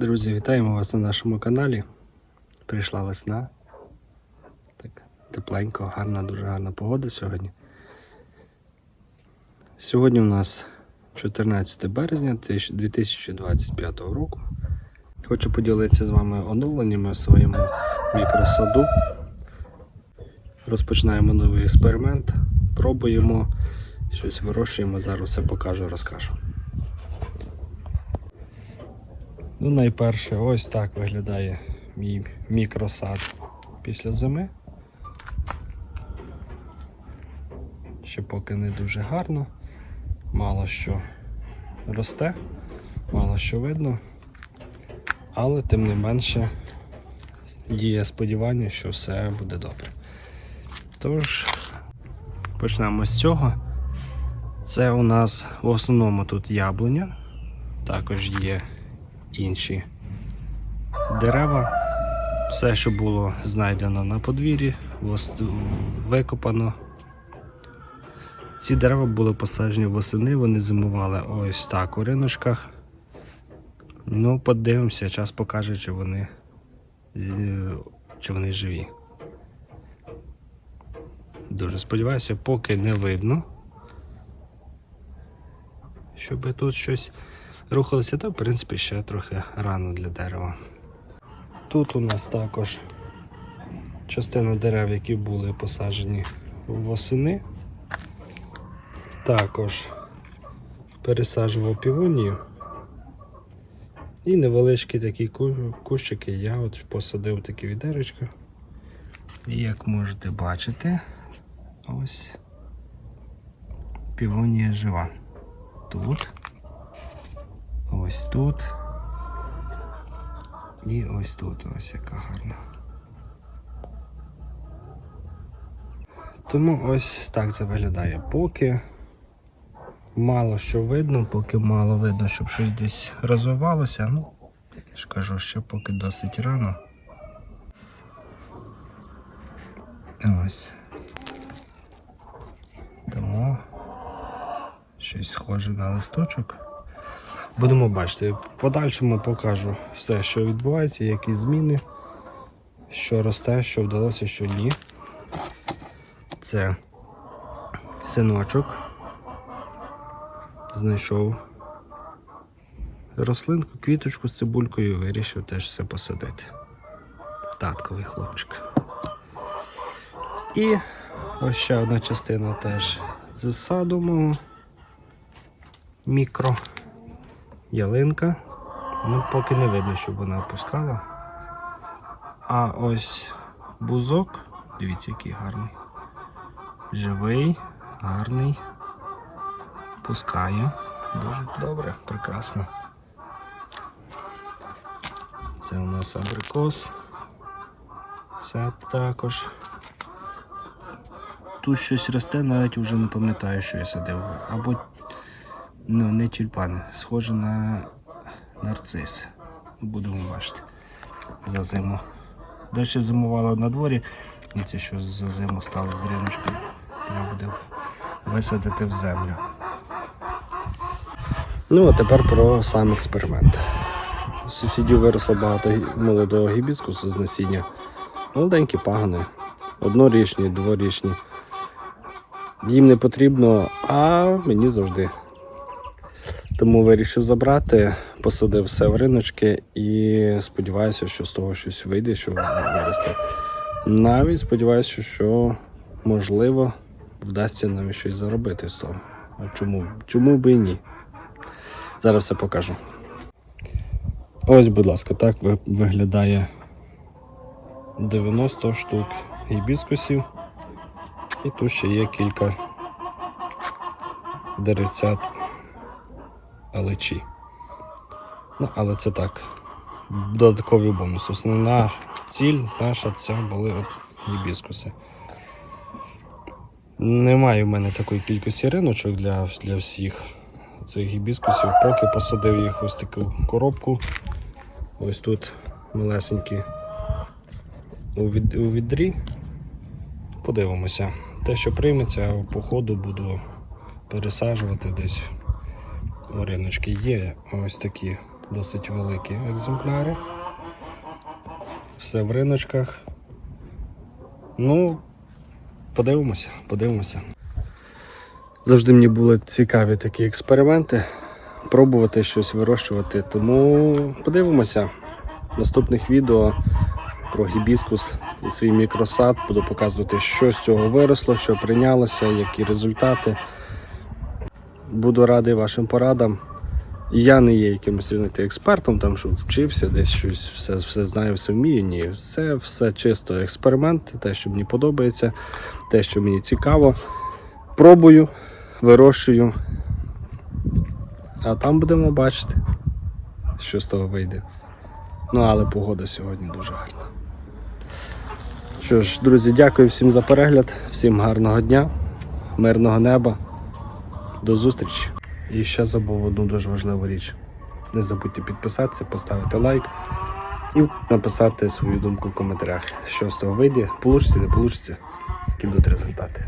Друзі, вітаємо вас на нашому каналі. Прийшла весна. Так, тепленько, гарна, дуже гарна погода сьогодні. Сьогодні у нас 14 березня 2025 року. Хочу поділитися з вами оновленнями у своєму мікросаду. Розпочинаємо новий експеримент, пробуємо, щось вирощуємо, зараз все покажу, розкажу. Ну, найперше, ось так виглядає мій мікросад після зими. Ще поки не дуже гарно, мало що росте, мало що видно, але тим не менше є сподівання, що все буде добре. Тож, почнемо з цього. Це у нас в основному тут яблуня, також є інші дерева. Все, що було знайдено на подвір'ї, викопано. Ці дерева були посаджені восени, вони зимували ось так у риночках. Ну, подивимося, час покаже, чи вони, чи вони живі. Дуже сподіваюся, поки не видно, щоб тут щось рухалося, то в принципі ще трохи рано для дерева. Тут у нас також частина дерев, які були посаджені восени. Також пересаджував півонію. І невеличкі такі кущики я от посадив такі відерочка. І як можете бачити, ось півонія жива. Тут. Ось тут. І ось тут ось яка гарна. Тому ось так це виглядає. Поки мало що видно, поки мало видно, щоб щось десь розвивалося. Ну, я ж кажу, ще поки досить рано. Ось. Тому щось схоже на листочок. Будемо бачити. В подальшому покажу все, що відбувається, які зміни, що росте, що вдалося, що ні. Це синочок. Знайшов рослинку, квіточку з цибулькою і вирішив теж все посадити. Татковий хлопчик. І ось ще одна частина теж з саду мого мікро ялинка. Ну, поки не видно, щоб вона опускала. А ось бузок, дивіться, який гарний. Живий, гарний. Пускає. Дуже добре, прекрасно. Це у нас абрикос. Це також. Тут щось росте, навіть вже не пам'ятаю, що я садив. Або Ну, не тюльпани, схоже на нарцис. Будемо бачити за зиму. До речі, зимувало на дворі, і це що за зиму стало з риночком. Треба буде висадити в землю. Ну, а тепер про сам експеримент. У сусідів виросло багато молодого гібіскусу з насіння. Молоденькі пагани, однорічні, дворічні. Їм не потрібно, а мені завжди. Тому вирішив забрати, посадив все в риночки і сподіваюся, що з того щось вийде, що виросте. Навіть сподіваюся, що можливо вдасться навіть щось заробити з того. А чому? Чому би і ні? Зараз все покажу. Ось, будь ласка, так виглядає 90 штук гібіскусів. І тут ще є кілька деревцят алечі. Ну, але це так. Додатковий бонус. Основна ціль наша це були от гібіскуси. Немає в мене такої кількості риночок для, для всіх цих гібіскусів. Поки посадив їх ось таку коробку. Ось тут малесенькі у відрі. Подивимося. Те, що прийметься, по ходу буду пересаджувати десь у риночки. Є ось такі досить великі екземпляри. Все в риночках. Ну, подивимося, подивимося. Завжди мені були цікаві такі експерименти, пробувати щось вирощувати. Тому подивимося. Наступних відео про гібіскус і свій мікросад буду показувати, що з цього виросло, що прийнялося, які результати. Буду радий вашим порадам. Я не є якимось знаєте, експертом, там що вчився, десь щось все, все знаю, все вмію. Ні, все, все чисто експеримент, те, що мені подобається, те, що мені цікаво. Пробую, вирощую. А там будемо бачити, що з того вийде. Ну, але погода сьогодні дуже гарна. Що ж, друзі, дякую всім за перегляд, всім гарного дня, мирного неба. До зустрічі. І ще забув одну дуже важливу річ. Не забудьте підписатися, поставити лайк і написати свою думку в коментарях, що з того вийде, получиться, не получиться, які будуть результати.